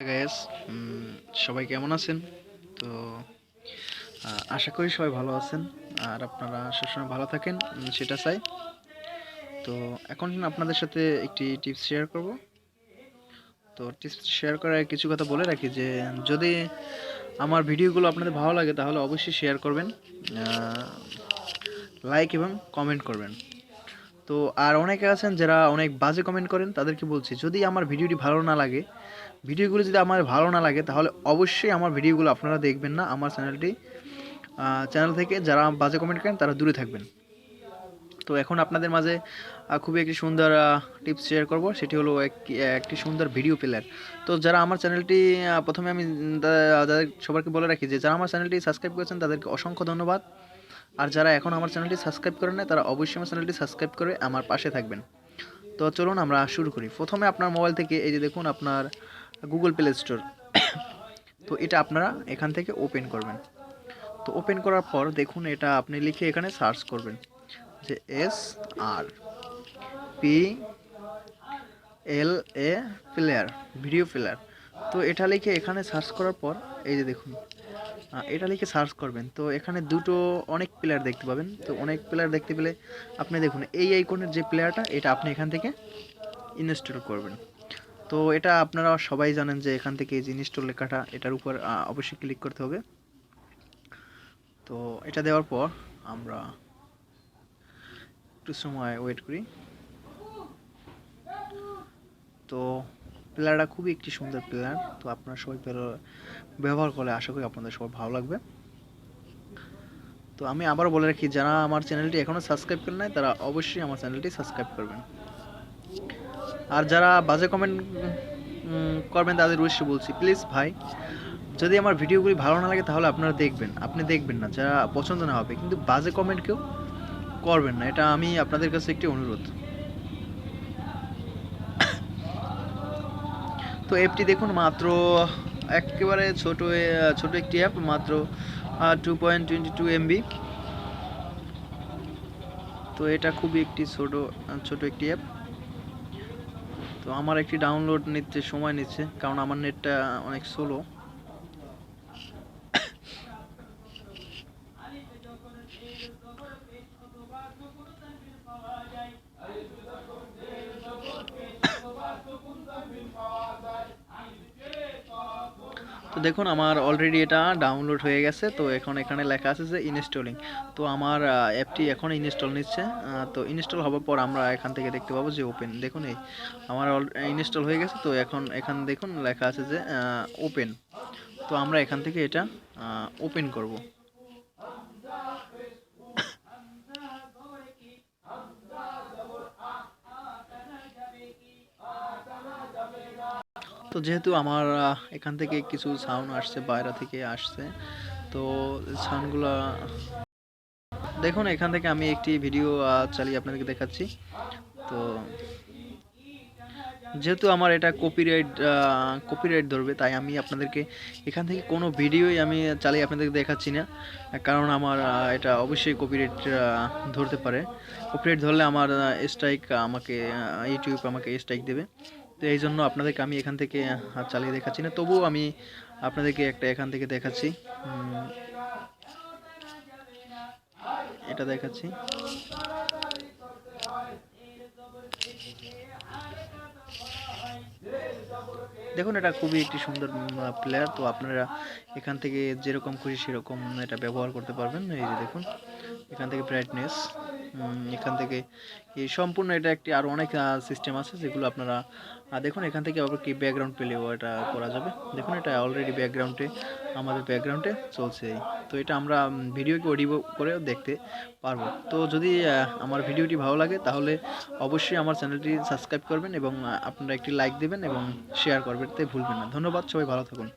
Gas সবাই কেমন আছেন? তো আশা করি সবাই ভালো আছেন। আর আপনারা সবসময় ভালো থাকেন সেটা চাই। তো, এখন আপনাদের সাথে একটি টিপস শেয়ার করব। তো টিপস শেয়ার করার কিছু কথা বলে রাখি যে, যদি আমার ভিডিওগুলো আপনাদের ভালো লাগে, তাহলে অবশ্যই শেয়ার করবেন। লাইক এবং কমেন্ট করবেন। তো আর অনেকে আছেন যারা অনেক বাজে কমেন্ট করেন, তাদেরকে বলছি, যদি আমার ভিডিওটি ভালো না লাগে, ভিডিওগুলো যদি আমার ভালো না লাগে, তাহলে অবশ্যই আমার ভিডিওগুলো আপনারা দেখবেন না, আমার চ্যানেলটি চ্যানেল থেকে যারা বাজে কমেন্ট করেন, তারা দূরে থাকবেন। তো এখন আপনাদের মাঝে খুবই একটি সুন্দর টিপস শেয়ার করব, সেটি হলো এক- একটি সুন্দর ভিডিও প্লেয়ার তো যারা আমার চ্যানেলটি প্রথমে আমি তাদের সবাইকে বলে রাখি যে, যারা আমার চ্যানেলটি সাবস্ক্রাইব করেছেন, তাদেরকে অসংখ্য ধন্যবাদ। আর যারা এখন আমার চ্যানেলটি সাবস্ক্রাইব করেন না তারা অবশ্যই আমার চ্যানেলটি সাবস্ক্রাইব করে আমার পাশে থাকবেন। তো চলুন আমরা শুরু করি। প্রথমে আপনার মোবাইল থেকে এই যে দেখুন আপনার গুগল প্লে স্টোর তো এটা আপনারা এখান থেকে ওপেন করবেন। তো ওপেন করার পর দেখুন এটা আপনি লিখে এখানে সার্চ করবেন। যে S R P L A player video player তো এটা লিখে এখানে সার্চ করার পর এই যে দেখুন। এটা লিখে সার্চ করবেন। তো এখানে দুটো অনেক প্লেয়ার দেখতে পাবেন। তো অনেক প্লেয়ার দেখতে পেলে আপনি দেখুন, এই আইকনের যে প্লেয়ারটা এটা আপনি এখান থেকে ইনস্টল করবেন। তো এটা আপনারা সবাই জানেন যে এখান থেকে এই যে ইনস্টল লেখাটা, এটার উপর অবশ্যই ক্লিক করতে হবে। তো এটা দেওয়ার পর আমরা একটু সময় ওয়েট করি। তো প্লেয়ারটা খুবই একটি সুন্দর প্লেয়ার তো আপনারা সবাই ব্যবহার করলে আশা করি আপনাদের সবার ভালো লাগবে। তো আমি আবারও বলে রাখি, যারা আমার চ্যানেলটি এখনও সাবস্ক্রাইব করেন নাই, তারা অবশ্যই আমার চ্যানেলটি সাবস্ক্রাইব করবেন। আর যারা বাজে কমেন্ট করবেন, তাদের উদ্দেশ্যে বলছি প্লিজ ভাই, যদি আমার ভিডিওগুলি ভালো না লাগে তাহলে আপনারা দেখবেন, আপনি দেখবেন না, যারা পছন্দ না হবে, কিন্তু বাজে কমেন্ট কেউ করবেন না, এটা আমি আপনাদের কাছে একটি অনুরোধ। তো অ্যাপটি দেখুন, মাত্র একেবারে ছোট ছোট একটি অ্যাপ মাত্র two point twenty two MB তো এটা খুবই একটি ছোট ছোট একটি অ্যাপ তো আমার একটি ডাউনলোড নিতে সময় নিচ্ছে, কারণ আমার নেটটা অনেক স্লো তো দেখুন, আমার অলরেডি এটা ডাউনলোড হয়ে গেছে। তো এখন এখানে লেখা আছে যে ইনস্টলিং তো আমার অ্যাপটি এখন ইনস্টল নিচ্ছে। তো ইনস্টল হওয়ার পর আমরা এখান থেকে দেখতে পাবো যে ওপেন দেখুন এই, আমার ইনস্টল হয়ে গেছে। তো এখন, এখান দেখুন লেখা আছে যে ওপেন তো আমরা এখান থেকে এটা ওপেন করব। তো যেহেতু আমার এখান থেকে কিছু সাউন্ড আসছে, বাইরে থেকে আসছে, তো সাউন্ডগুলো দেখুন, এখান থেকে আমি একটি ভিডিও চালিয়ে আপনাদেরকে দেখাচ্ছি। তো যেহেতু আমার এটা কপিরাইট কপিরাইট ধরবে, তাই আমি আপনাদেরকে এখান থেকে কোনো ভিডিওই আমি চালিয়ে আপনাদেরকে দেখাচ্ছি না, কারণ আমার এটা অবশ্যই কপিরাইট ধরতে পারে। কপিরাইট ধরলে আমার স্ট্রাইক আমাকে ইউটিউব আমাকে স্ট্রাইক দেবে। তো এই জন্য আপনাদেরকে আমি এখান থেকে চালিয়ে দেখাচ্ছি না। তবুও আমি আপনাদেরকে একটা এখান থেকে দেখাচ্ছি। এটা দেখাচ্ছি। দেখুন, এটা খুবই একটি সুন্দর প্লেয়ার তো আপনারা এখান থেকে যেরকম খুশি সেরকম এটা ব্যবহার করতে পারবেন। এই যে দেখুন, এখান থেকে ব্রাইটনেস এখান থেকে এই সম্পূর্ণ এটা একটি আরও অনেক সিস্টেম আছে যেগুলো আপনারা দেখুন, এখান থেকে আবার কি ব্যাকগ্রাউন্ড পেলেও এটা করা যাবে। দেখুন, এটা অলরেডি ব্যাকগ্রাউন্ডে আমাদের ব্যাকগ্রাউন্ডে চলছে তো এটা আমরা ভিডিওকে অডিও করেও দেখতে পারব। তো যদি আমার ভিডিওটি ভালো লাগে, তাহলে অবশ্যই আমার চ্যানেলটি সাবস্ক্রাইব করবেন এবং আপনারা একটি লাইক দেবেন এবং শেয়ার করবেন। তাই ভুলবেন না। ধন্যবাদ, সবাই ভালো থাকুন।